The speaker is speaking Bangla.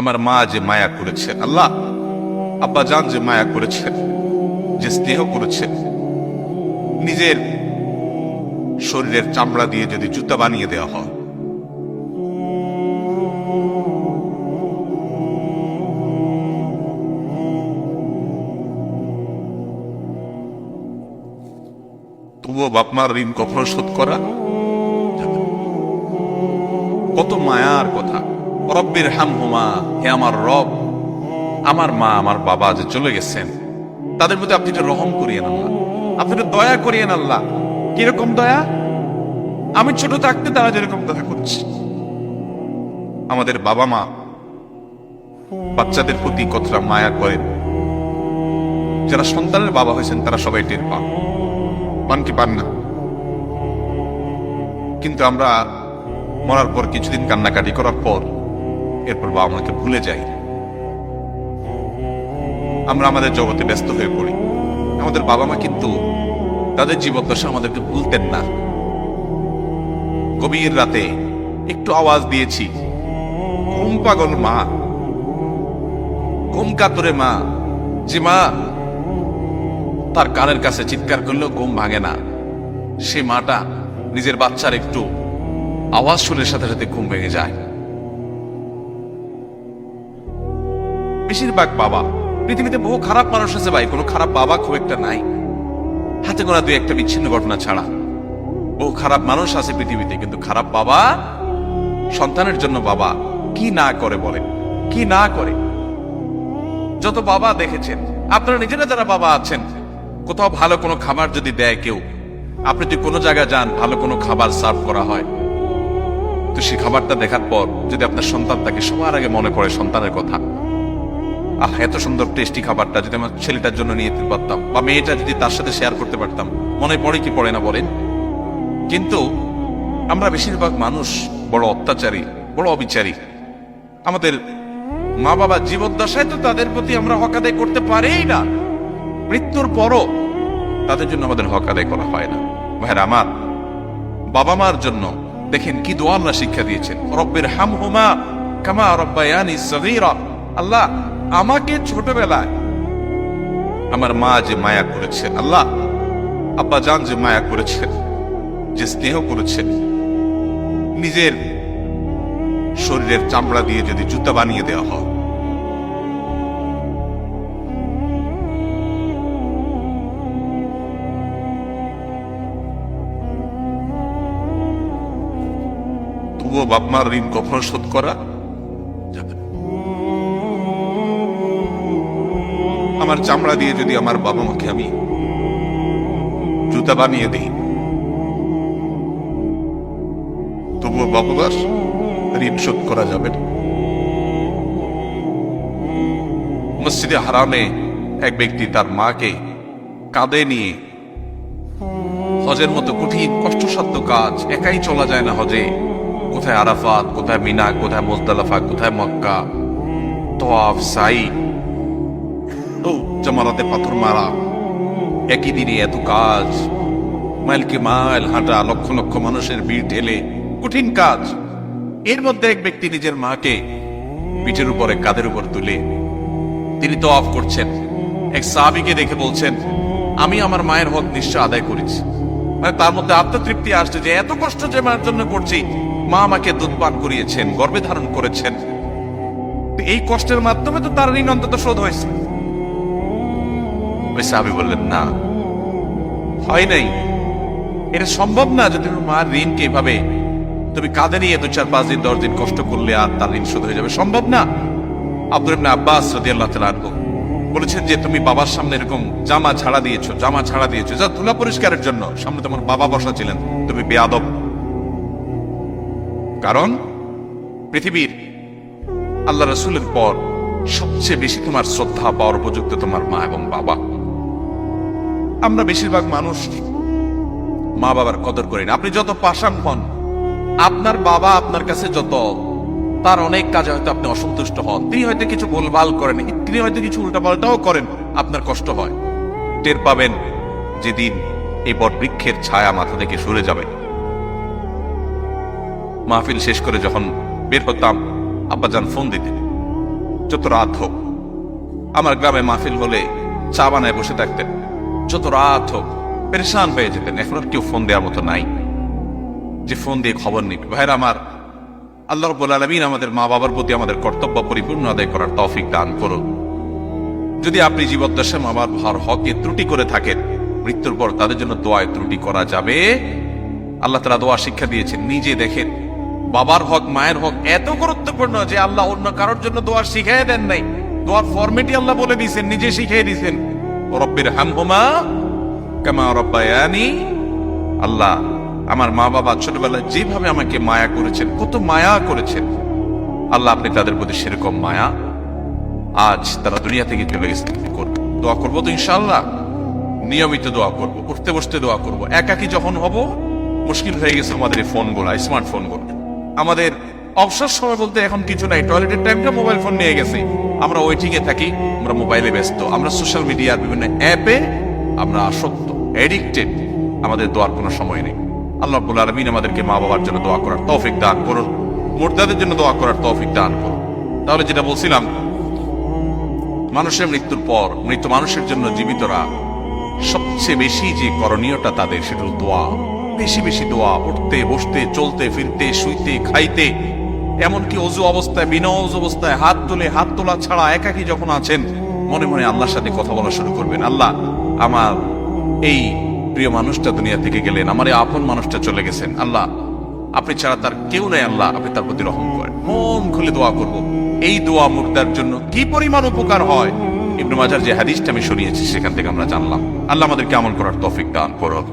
আমার মা যে মায়া করেছে আল্লাহ, আব্বা জান যে মায়া করেছে যে স্নেহ করেছে নিজের শরীরের চামড়া দিয়ে যদি জুতা বানিয়ে দেওয়া হয়। তবুও বাপমার ঋণ কখনো শোধ করা কত মায়ার কথা। রব্বির হাম হুমা হে আমার রব, আমার মা, আমার বাবা যে চলে গেছেন, তাদের প্রতি আপনি রহম করিয়েন আল্লাহ। আপনি দয়া করিয়েন আল্লাহ। কীরকম দয়া? আমি ছোট থাকতে তারা যেরকম দয়া করছি। আমাদের বাবা মা বাচ্চাদের প্রতি কতটা মায়া করেন। যারা সন্তানের বাবা হয়েছেন, তারা সবাই টের পান। পান কি পান না? কিন্তু আমরা মরার পর কিছুদিন কান্নাকাটি করার পর এরপর বাবা মাকে ভুলে যাই। আমরা আমাদের জগতে ব্যস্ত হয়ে পড়ি। আমাদের বাবা মা কিন্তু তাদের জীবদ্দশা আমাদেরকে ভুলতেন না। গভীর রাতে একটু আওয়াজ দিয়েছি, ঘুম পাগল মা, ঘুম কাতরে মা, যে মা তার কানের কাছে চিৎকার করলেও ঘুম ভাঙে না। সে মাটা নিজের বাচ্চার একটু আওয়াজ শুনে সাথে সাথে ঘুম ভেঙে যায়। বেশিরভাগ বাবা, পৃথিবীতে বহু খারাপ মানুষ আছে ভাই, কোনো খারাপ বাবা খুব একটা নাই। হাতে গোনা দুই একটা বিচ্ছিন্ন ঘটনা ছাড়া। বহু খারাপ মানুষ আছে পৃথিবীতে, কিন্তু খারাপ বাবা, সন্তানের জন্য বাবা কি না করে বলেন? কি না করে? যত বাবা দেখেছেন, আপনারা নিজেরা যারা বাবা আছেন, কোথাও ভালো কোনো খাবার যদি দেয় কেউ, আপনি যদি কোনো জায়গায় যান, ভালো কোনো খাবার সার্ভ করা হয়। তো সেই খাবারটা দেখার পর যদি আপনার সন্তান তাকে সবার আগে মনে পড়ে সন্তানের কথা আহ, এত সুন্দর টেস্টি খাবারটা যদি আমার ছেলেটার জন্য নিয়ে যেতে পারতাম, বা মেয়েটা যদি তার সাথে শেয়ার করতে পারতাম, মনে পড়ে কি পড়ে না বলেন? কিন্তু আমরা বেশিরভাগ মানুষ বড় অত্যাচারী, বড় অবিচারী। আমাদের মা বাবা জীবদ্দশায় তো তাদের প্রতি আমরা হক আদায় করতে পারেই না। মৃত্যুর পরও তাদের জন্য আমাদের হক আদায় করা হয় না। ভাইয়ের আমার, বাবা মার জন্য দেখেন কি দোয়া আল্লাহ শিক্ষা দিয়েছেন। রব্বের হাম হুমা কামা রব্বায়ানি সগীরা। আল্লাহ আমাকে ছোটবেলায় আমার মা যে মায়া করেছেন আল্লাহ, আব্বা জান যে মায়া করেছেন, যে স্নেহ করেছেন, নিজের শরীরের চামড়া দিয়ে যদি জুতা বানিয়ে দেওয়া হয়। বাপমার ঋণ কখনো শোধ করা আমার চামড়া দিয়ে যদি আমার বাবা মাকে আমি জুতা বানিয়ে দিই, তবুও বাবুদাস ঋণ শোধ করা যাবে মসজিদে হারামে এক ব্যক্তি তার মাকে কাঁধে নিয়ে হজের মতো কঠিন, কষ্টসাধ্য কাজ, একাই চলা যায় না হজে। কোথায় আরাফাত, কোথায় মিনা কোথায় মোজদালাফা, কোথায় মক্কা? তোয়াফ সাই ও পাথর মারা। একই দিনে এত কাজ। মাইলকে মাইল হাঁটা লক্ষ লক্ষ মানুষের ভিড় ঠেলে কঠিন কাজ। এর মধ্যে এক ব্যক্তি নিজের মাকে পিঠের উপরে কাঁধের উপর তুলে। তিনি তো অফ করছেন। এক সাহাবিকে দেখে বলছেন, আমি আমার মায়ের হক নিশ্চয় আদায় করেছি। মানে তার মধ্যে আত্মতৃপ্তি আসছে যে এত কষ্ট যে মায়ের জন্য করছি। মা আমাকে দুধ পান করিয়েছেন, গর্ভে ধারণ করেছেন। এই কষ্টের মাধ্যমে তো তার ঋণ অন্তত শোধ হয়েছে। ওই সাহাবি বললেন, না, হয় নাই। এটা সম্ভব না যদি তোমার মার ঋণকে এভাবে তুমি কাঁধে নিয়ে দু চার পাঁচ দিন, দশ দিন কষ্ট করলে আর তার ঋণ শোধ হয়ে যাবে। সম্ভব না। আব্দুল আব্বাস বলেছেন যে, তুমি বাবার সামনে এরকম জামা ছাড়া দিয়েছ, জামা ছাড়া দিয়েছ, যা ধুলা পরিষ্কারের জন্য। সামনে তোমার বাবা বসা ছিলেন, তুমি বেয়াদব। কারণ পৃথিবীর আল্লাহ রসুলের পর সবচেয়ে বেশি তোমার শ্রদ্ধা পাওয়ার উপযুক্ত তোমার মা এবং বাবা। আমরা বেশিরভাগ মানুষ মা বাবার কদর করি না। আপনি যত পাশান হন, আপনার বাবা আপনার কাছে যত, তার অনেক কাজে হয়তো আপনি অসন্তুষ্ট হন। তিনি হয়তো কিছু ভুলভাল করেন, তিনি হয়তো কিছু উল্টাপাল্টাও করেন, আপনার কষ্ট হয়। টের পাবেন যেদিন এই বট বৃক্ষের ছায়া মাথা থেকে সরে যাবে। মাহফিল শেষ করে যখন বের হতাম, আব্বাজান ফোন দিতেন, যত রাত হোক, আমার গ্রামে মাহফিল হলে চা বানায় বসে থাকতেন। যত রাত হোক, পেরেশান হয়ে যেতেন এখন আর কেউ ফোন দেওয়ার মতো নাই। যে ফোন দিয়ে খবর নিবে। ভাইরা আমার, আল্লাহ রব্বুল আলমিন আমাদের মা বাবার প্রতি আমাদের কর্তব্য পরিপূর্ণ আদায় করার তৌফিক দান করুন। যদি আপনি জীবদ্দশায় মা বাবার ভার হকে ত্রুটি করে থাকেন, মৃত্যুর পর তাদের জন্য দোয়ায় ত্রুটি করা যাবে। আল্লাহ তারা দোয়া শিক্ষা দিয়েছেন, নিজে দেখেন, বাবার হক, মায়ের হক এত গুরুত্বপূর্ণ যে আল্লাহ অন্য কারোর জন্য দোয়া শিখাই দেন নাই। দোয়ার ফরমেটই আল্লাহ বলে দিয়েছেন, নিজে শিখিয়ে দিয়েছেন। রব্বির হামহুমা কামা রব্বায়ানি। আল্লাহ, আমার মা বাবা ছোটবেলায় যেভাবে আমাকে মায়া করেছেন, কত মায়া করেছেন। আল্লাহ, আপনি তাদের প্রতি সেরকম মায়া আজ তারা দুনিয়া থেকে চলে গেছে। দোয়া করব তো ইনশাল্লাহ নিয়মিত দোয়া করব, উঠতে বসতে দোয়া করব। একাকি যখন হব, মুশকিল হয়ে গেছে আমাদের এই ফোনগুলো, স্মার্টফোনগুলো। আমাদের অবসর সময় বলতে এখন কিছু নাই। টয়লেটের টাইমটা মোবাইল ফোন নিয়ে গেছি। আমরা ওয়েটিং এ থাকি, আমরা মোবাইলে ব্যস্ত। আমরা সোশ্যাল মিডিয়ার বিভিন্ন অ্যাপে আমরা আসক্ত এডিক্টেড আমাদের দোয়ার কোনো সময় নেই। আল্লাহ রাব্বুল আলামিন আমাদেরকে মা বাবার জন্য দোয়া করার তৌফিক দান করুন। মুর্দাদের জন্য দোয়া করার তৌফিক দান করুন। তাহলে যেটা বলছিলাম, মানুষের মৃত্যুর পর, মৃত মানুষের জন্য জীবিতরা সবচেয়ে বেশি যে করণীয়টা তাদের, সেটা দোয়া। বেশি বেশি দোয়া, উঠতে, বসতে, চলতে, ফিরতে, শুইতে, খাইতে। এমনকি অজু অবস্থায়, বিনা অজু অবস্থায় হাত তুলে, হাত তোলা ছাড়া একাকি যখন আছেন, মনে মনে আল্লাহর সাথে কথা বলা শুরু করবেন। আল্লাহ, আমার এই প্রিয় মানুষটা দুনিয়া থেকে গেলেন, আমার এই আপন মানুষটা চলে গেছেন। আল্লাহ, আপনি ছাড়া তার কেউ নেই, আল্লাহ, আপনি তার প্রতি রহম করেন। মন খুলে দোয়া করব। এই দোয়া মুর্দার জন্য কি পরিমাণ উপকার হয়? ইবনু মাজার যে হাদিসটা আমি শুনিয়েছি, সেখান থেকে আমরা জানলাম। আল্লাহ আমাদেরকে আমল করার তৌফিক দান করুন।